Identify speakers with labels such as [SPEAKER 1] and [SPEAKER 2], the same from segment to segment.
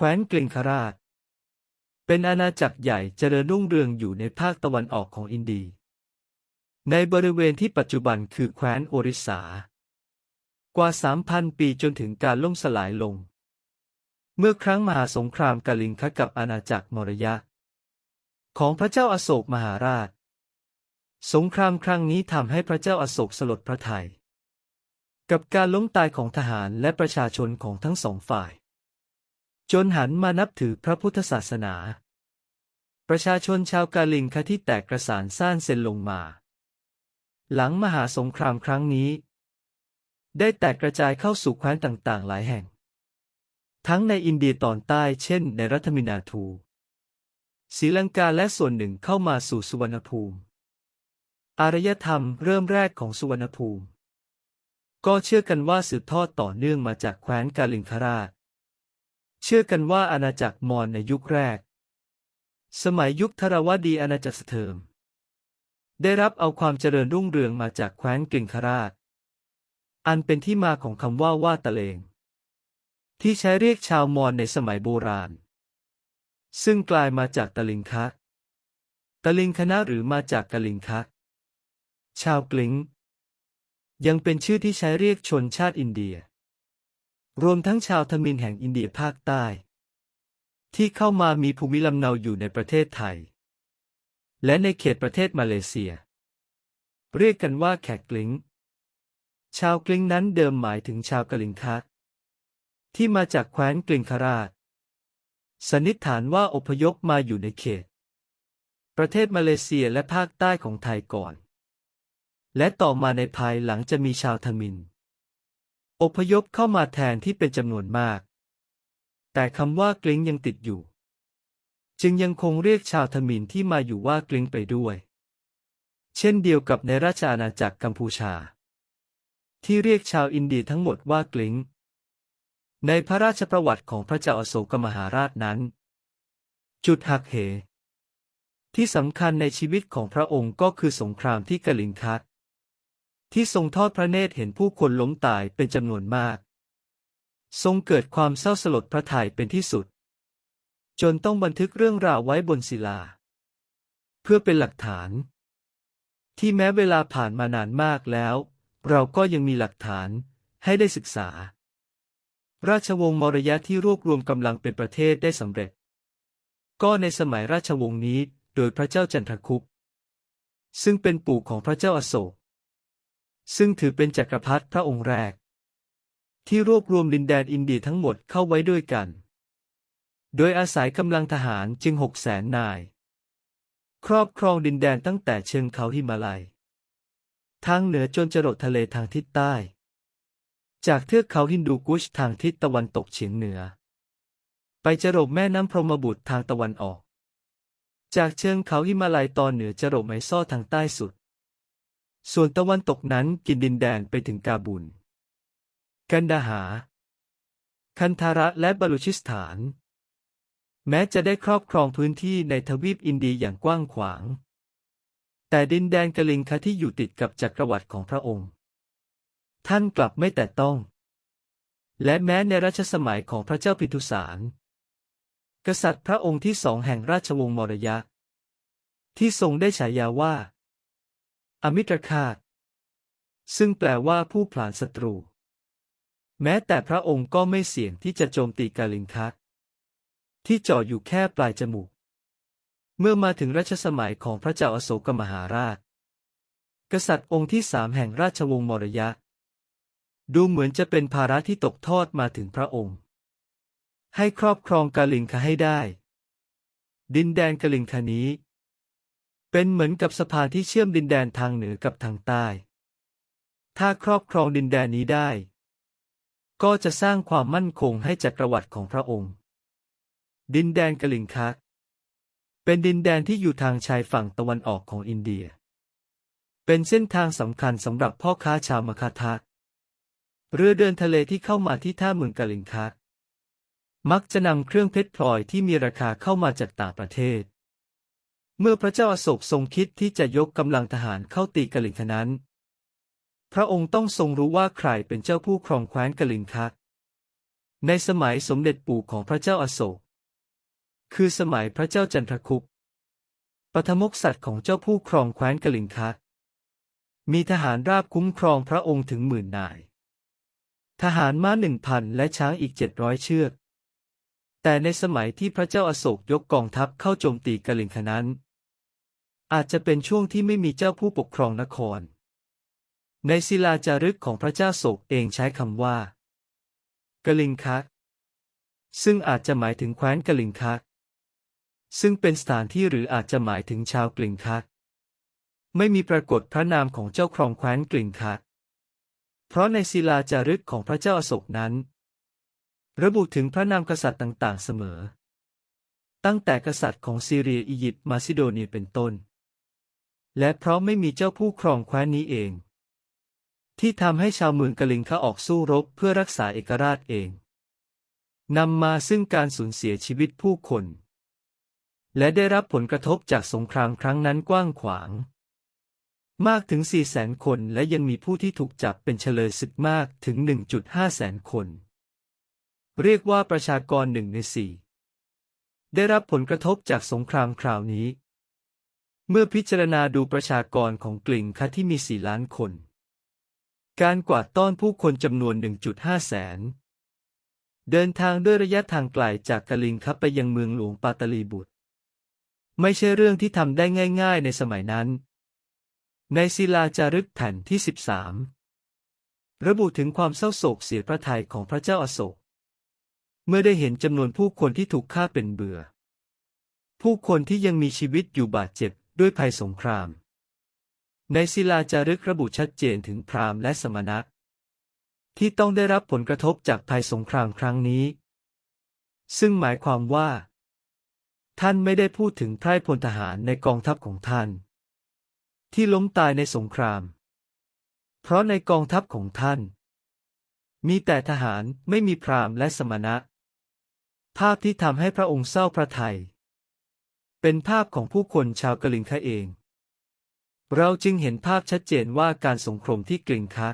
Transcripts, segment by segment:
[SPEAKER 1] แคว้นกลิงคราช เป็นอาณาจักรใหญ่เจริญรุ่งเรืองอยู่ในภาคตะวันออกของอินเดีย ในบริเวณที่ปัจจุบันคือแคว้นโอริสา กว่า 3,000 ปีจนถึงการล่มสลายลง เมื่อครั้งมหาสงครามกลิงคะกับอาณาจักรมรยะ ของพระเจ้าอาโศกมหาราช สงครามครั้งนี้ทำให้พระเจ้าอาโศกสลดพระทยัยกับการล้มตายของทหารและประชาชนของทั้งสองฝ่าย จนหันมานับถือพระพุทธศาสนา ประชาชนชาวกาลิงคที่แตกกระสานซ่านเซนลงมา หลังมหาสงครามครั้งนี้ ได้แตกกระจายเข้าสู่แคว้นต่างๆ หลายแห่ง ทั้งในอินเดียตอนใต้เช่นในรัฐมินาทูศรีลังกาและส่วนหนึ่งเข้ามาสู่สุวรรณภูมิ อารยธรรมเริ่มแรกของสุวรรณภูมิ ก็เชื่อกันว่าสืบทอดต่อเนื่องมาจากแคว้นกาลิงคราช เชื่อกันว่าอาณาจักรมอญในยุคแรก สมัยยุคทรวดีอาณาจักรสเทิม ได้รับเอาความเจริญรุ่งเรืองมาจากแคว้นกลิงคราช อันเป็นที่มาของคำว่าว่าตะเลง ที่ใช้เรียกชาวมอญในสมัยโบราณ ซึ่งกลายมาจากตะลิงคะตะลิงคณะหรือมาจากกะลิงคะ ชาวกลิงยังเป็นชื่อที่ใช้เรียกชนชาติอินเดีย รวมทั้งชาวทมินแห่งอินเดียภาคใต้ ที่เข้ามามีภูมิลำเนาอยู่ในประเทศไทย และในเขตประเทศมาเลเซีย เรียกกันว่าแขกกลิงชาวกลิงนั้นเดิมหมายถึงชาวกะลิงคะที่มาจากแคว้นกลิงคราช สันนิษฐานว่าอพยพมาอยู่ในเขต ประเทศมาเลเซียและภาคใต้ของไทยก่อน และต่อมาในภายหลังจะมีชาวทมิน อพยพเข้ามาแทนที่เป็นจำนวนมาก แต่คำว่ากลิงยังติดอยู่ จึงยังคงเรียกชาวทมินที่มาอยู่ว่ากลิงไปด้วย เช่นเดียวกับในราชอาณาจักรกัมพูชา ที่เรียกชาวอินเดียทั้งหมดว่ากลิงในพระราชประวัติของพระเจ้าอโศกมหาราชนั้น จุดหักเหที่สำคัญในชีวิตของพระองค์ก็คือสงครามที่กะลิงคัด ที่ทรงทอดพระเนตรเห็นผู้คนล้มตายเป็นจำนวนมาก ทรงเกิดความเศร้าสลดพระทัยเป็นที่สุด จนต้องบันทึกเรื่องราวไว้บนศิลา เพื่อเป็นหลักฐาน ที่แม้เวลาผ่านมานานมากแล้ว เราก็ยังมีหลักฐานให้ได้ศึกษา ราชวงศ์มรยะที่รวบรวมกำลังเป็นประเทศได้สำเร็จ ก็ในสมัยราชวงศ์นี้โดยพระเจ้าจันทคุปซึ่งเป็นปู่ของพระเจ้าอาโศก ซึ่งถือเป็นจักรพรรดิพระองค์แรก ที่รวบรวมดินแดนอินเดียทั้งหมดเข้าไว้ด้วยกัน โดยอาศัยกำลังทหารจึงหกแสนนาย ครอบครองดินแดนตั้งแต่เชิงเขาหิมาลัย ทางเหนือจนจรดทะเลทางทิศใต้ จากเทือกเขาฮินดูกุชทางทิศตะวันตกเฉียงเหนือ ไปจรดแม่น้ำพรหมบุตรทางตะวันออก จากเชิงเขาหิมาลัยตอนเหนือจรดไมซ่อทางใต้สุด ส่วนตะวันตกนั้นกินดินแดนไปถึงกาบุลกันดาหา คันธาระและบาลูชิสถาน แม้จะได้ครอบครองพื้นที่ในทวีปอินเดียอย่างกว้างขวาง แต่ดินแดนกลิงคะที่อยู่ติดกับจักรวรรดิของพระองค์ ท่านกลับไม่แต่ต้อง และแม้ในรัชสมัยของพระเจ้าพิทุสาร กษัตริย์พระองค์ที่สองแห่งราชวงศ์มรยะ ที่ทรงได้ฉายาว่า อมิตรคาต ซึ่งแปลว่าผู้ผลาญศัตรู แม้แต่พระองค์ก็ไม่เสี่ยงที่จะโจมตีกาลิงคัที่จ่ออยู่แค่ปลายจมูก เมื่อมาถึงรัชสมัยของพระเจ้าอโศกมหาราช กษัตริย์องค์ที่สามแห่งราชวงศ์มรยะ ดูเหมือนจะเป็นภาระที่ตกทอดมาถึงพระองค์ ให้ครอบครองกาลิงคให้ได้ ดินแดนกาลิงคนี้ เป็นเหมือนกับสะพานที่เชื่อมดินแดนทางเหนือกับทางใต้ ถ้าครอบครองดินแดนนี้ได้ ก็จะสร้างความมั่นคงให้จักรวรรดิของพระองค์ ดินแดนกลิงคัก เป็นดินแดนที่อยู่ทางชายฝั่งตะวันออกของอินเดีย เป็นเส้นทางสำคัญสำหรับพ่อค้าชาวมคาทักเรือเดินทะเลที่เข้ามาที่ท่าเมืองกลิงคัก มักจะนำเครื่องเพชรพลอยที่มีราคาเข้ามาจากต่างประเทศ เมื่อพระเจ้าอโศกทรงคิดที่จะยกกำลังทหารเข้าตีกลิงคนั้น พระองค์ต้องทรงรู้ว่าใครเป็นเจ้าผู้ครองแคว้นกลิงคักในสมัยสมเด็จปู่ของพระเจ้าอาโศก คือสมัยพระเจ้าจันทคุปปฐมกษัตริย์ของเจ้าผู้ครองแคว้นกลิงคะมีทหารราบคุ้มครองพระองค์ถึงหมื่นนาย ทหารม้าหนึ่งพันและช้างอีกเจ็ดร้อยเชือก แต่ในสมัยที่พระเจ้าอาโศกยกกองทัพเข้าโจมตีกลิงคนั้น อาจจะเป็นช่วงที่ไม่มีเจ้าผู้ปกครองนคร ในศิลาจารึกของพระเจ้าโศกเองใช้คำว่ากลิงคะซึ่งอาจจะหมายถึงแคว้นกลิงคะซึ่งเป็นสถานที่หรืออาจจะหมายถึงชาวกลิงคะไม่มีปรากฏพระนามของเจ้าครองแคว้นกลิงคะเพราะในศิลาจารึกของพระเจ้าอโศกนั้น ระบุถึงพระนามกษัตริย์ต่างๆเสมอ ตั้งแต่กษัตริย์ของซีเรียอียิปต์มาซิโดเนียเป็นต้น และเพราะไม่มีเจ้าผู้ครองแคว้นนี้เอง ที่ทำให้ชาวเมืองกะลิงคะออกสู้รบเพื่อรักษาเอกราชเองนำมาซึ่งการสูญเสียชีวิตผู้คน และได้รับผลกระทบจากสงครามครั้งนั้นกว้างขวาง มากถึง4แสนคนและยังมีผู้ที่ถูกจับเป็นเฉลยศึกมากถึง 1.5 แสนคน เรียกว่าประชากรหนึ่งในสี่ได้รับผลกระทบจากสงครามคราวนี้ เมื่อพิจารณาดูประชากรของกลิ่งคะที่มี 4 ล้านคน การกวาดต้อนผู้คนจำนวน 1.5 แสน เดินทางด้วยระยะทางไกลจากกะลิงคับไปยังเมืองหลวงปาตาลีบุตร ไม่ใช่เรื่องที่ทำได้ง่าย ๆ ในสมัยนั้น ในศิลาจารึกแผ่นที่ 13 ระบุถึงความเศร้าโศกเสียพระทัยของพระเจ้าอาโศก เมื่อได้เห็นจำนวนผู้คนที่ถูกฆ่าเป็นเบื่อผู้คนที่ยังมีชีวิตอยู่บาดเจ็บ ด้วยภัยสงคราม ในศิลาจารึกระบุชัดเจนถึงพราหมณ์และสมณะที่ต้องได้รับผลกระทบจากภัยสงครามครั้งนี้ ซึ่งหมายความว่า ท่านไม่ได้พูดถึงไพร่พลทหารในกองทัพของท่าน ที่ล้มตายในสงคราม เพราะในกองทัพของท่าน มีแต่ทหารไม่มีพราหมณ์และสมณะ ภาพที่ทำให้พระองค์เศร้าพระทัย เป็นภาพของผู้คนชาวกลิงคะเอง เราจึงเห็นภาพชัดเจนว่าการสงครามที่กลิงคะ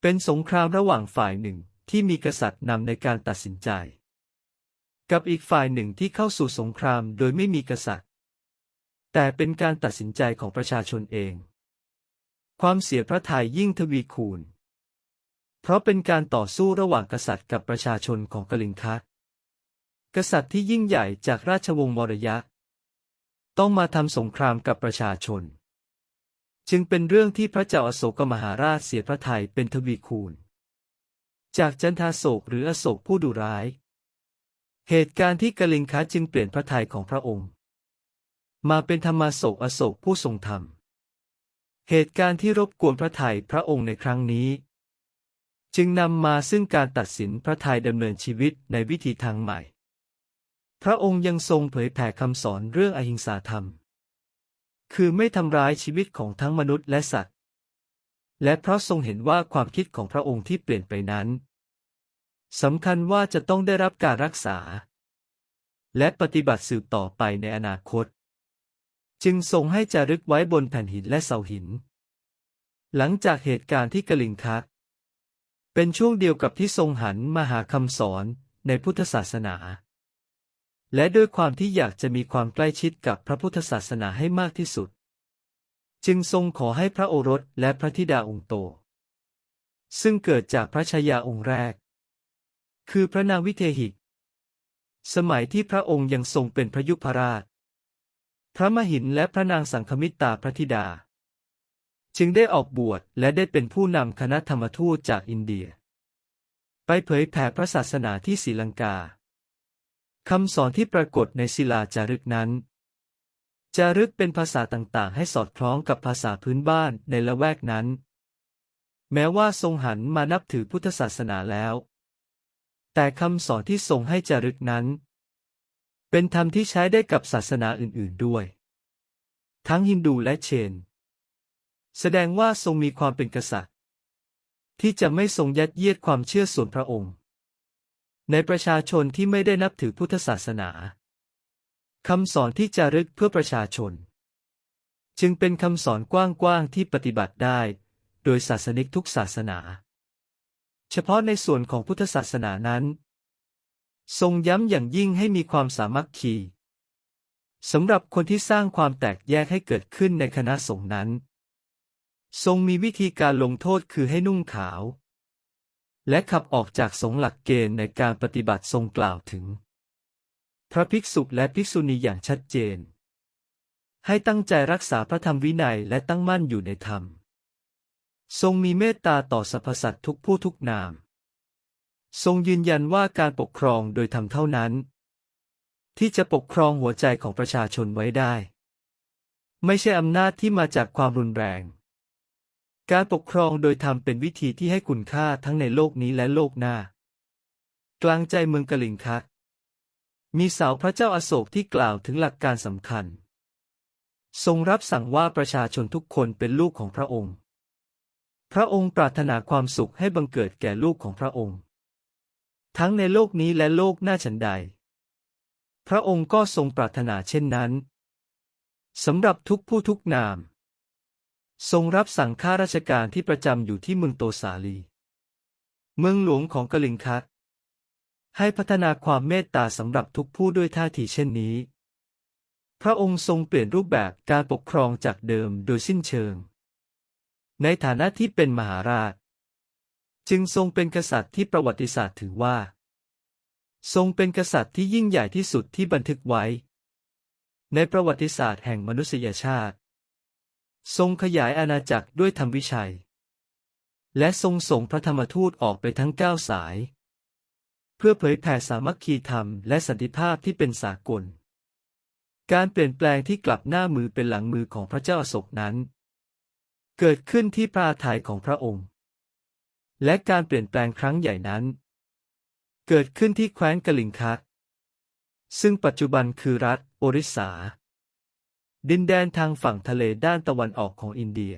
[SPEAKER 1] เป็นสงครามระหว่างฝ่ายหนึ่งที่มีกษัตริย์นำในการตัดสินใจ กับอีกฝ่ายหนึ่งที่เข้าสู่สงครามโดยไม่มีกษัตริย์ แต่เป็นการตัดสินใจของประชาชนเอง ความเสียพระทัยยิ่งทวีคูณ เพราะเป็นการต่อสู้ระหว่างกษัตริย์กับประชาชนของกลิงคะ กษัตริย์ที่ยิ่งใหญ่จากราชวงศ์มรยะ ต้องมาทำสงครามกับประชาชน จึงเป็นเรื่องที่พระเจ้าอโศกมหาราชเสียพระทัยเป็นทวีคูณ จากจันทาโศกหรืออโศกผู้ดุร้าย เหตุการณ์ที่กลิงคะจึงเปลี่ยนพระทัยของพระองค์ มาเป็นธรรมาโศกอโศกผู้ทรงธรรม เหตุการณ์ที่รบกวนพระทัยพระองค์ในครั้งนี้จึงนำมาซึ่งการตัดสินพระทัยดำเนินชีวิตในวิธีทางใหม่ พระองค์ยังทรงเผยแผ่คำสอนเรื่องอหิงสาธรรม คือไม่ทำร้ายชีวิตของทั้งมนุษย์และสัตว์ และเพราะทรงเห็นว่าความคิดของพระองค์ที่เปลี่ยนไปนั้นสำคัญว่าจะต้องได้รับการรักษา และปฏิบัติสืบต่อไปในอนาคต จึงทรงให้จารึกไว้บนแผ่นหินและเสาหิน หลังจากเหตุการณ์ที่กลิงคักเป็นช่วงเดียวกับที่ทรงหันมาหาคำสอนในพุทธศาสนา และด้วยความที่อยากจะมีความใกล้ชิดกับพระพุทธศาสนาให้มากที่สุด จึงทรงขอให้พระโอรสและพระธิดาองค์โต ซึ่งเกิดจากพระชายาองค์แรก คือพระนางวิเทหิก สมัยที่พระองค์ยังทรงเป็นพระยุพราช พระมหินและพระนางสังคมิตาพระธิดา จึงได้ออกบวชและได้เป็นผู้นำคณะธรรมทูตจากอินเดีย ไปเผยแผ่พระศาสนาที่ศรีลังกา คำสอนที่ปรากฏในศิลาจารึกนั้น จารึกเป็นภาษาต่างๆ ให้สอดคล้องกับภาษาพื้นบ้านในละแวกนั้น แม้ว่าทรงหันมานับถือพุทธศาสนาแล้ว แต่คำสอนที่ทรงให้จารึกนั้น เป็นธรรมที่ใช้ได้กับศาสนาอื่นๆด้วย ทั้งฮินดูและเชน แสดงว่าทรงมีความเป็นกษัตริย์ ที่จะไม่ทรงยัดเยียดความเชื่อส่วนพระองค์ ในประชาชนที่ไม่ได้นับถือพุทธศาสนาคำสอนที่จารึกเพื่อประชาชน จึงเป็นคำสอนกว้างๆที่ปฏิบัติได้ โดยศาสนิกทุกศาสนา เฉพาะในส่วนของพุทธศาสนานั้น ทรงย้ำอย่างยิ่งให้มีความสามัคคีสำหรับคนที่สร้างความแตกแยกให้เกิดขึ้นในคณะสงฆ์นั้น ทรงมีวิธีการลงโทษคือให้นุ่งขาว และขับออกจากสงหลักเกณฑ์ในการปฏิบัติทรงกล่าวถึง พระภิกษุและภิกษุณีอย่างชัดเจน ให้ตั้งใจรักษาพระธรรมวินัยและตั้งมั่นอยู่ในธรรม ทรงมีเมตตาต่อสรรพสัตว์ทุกผู้ทุกนาม ทรงยืนยันว่าการปกครองโดยธรรมเท่านั้น ที่จะปกครองหัวใจของประชาชนไว้ได้ ไม่ใช่อำนาจที่มาจากความรุนแรง การปกครองโดยธรรมเป็นวิธีที่ให้คุณค่าทั้งในโลกนี้และโลกหน้า กลางใจเมืองกลิงคักมีเสาพระเจ้าอาโศกที่กล่าวถึงหลักการสำคัญ ทรงรับสั่งว่าประชาชนทุกคนเป็นลูกของพระองค์ พระองค์ปรารถนาความสุขให้บังเกิดแก่ลูกของพระองค์ ทั้งในโลกนี้และโลกหน้าฉันใด พระองค์ก็ทรงปรารถนาเช่นนั้นสำหรับทุกผู้ทุกนาม ทรงรับสั่งข้าราชการที่ประจำอยู่ที่เมืองโตสาลี เมืองหลวงของกลิงคักให้พัฒนาความเมตตาสำหรับทุกผู้ด้วยท่าทีเช่นนี้ พระองค์ทรงเปลี่ยนรูปแบบการปกครองจากเดิมโดยสิ้นเชิง ในฐานะที่เป็นมหาราช จึงทรงเป็นกษัตริย์ที่ประวัติศาสตร์ถือว่า ทรงเป็นกษัตริย์ที่ยิ่งใหญ่ที่สุดที่บันทึกไว้ ในประวัติศาสตร์แห่งมนุษยชาติ ทรงขยายอาณาจักรด้วยธรรมวิชัย และทรงส่งพระธรรมทูตออกไปทั้งเก้าสาย เพื่อเผยแผ่สามัคคีธรรมและสันติภาพที่เป็นสากล การเปลี่ยนแปลงที่กลับหน้ามือเป็นหลังมือของพระเจ้าอโศกนั้น เกิดขึ้นที่พระทัยของพระองค์ และการเปลี่ยนแปลงครั้งใหญ่นั้น เกิดขึ้นที่แคว้นกลิงคักซึ่งปัจจุบันคือรัฐโอริสา ดินแดนทางฝั่งทะเลด้านตะวันออกของอินเดีย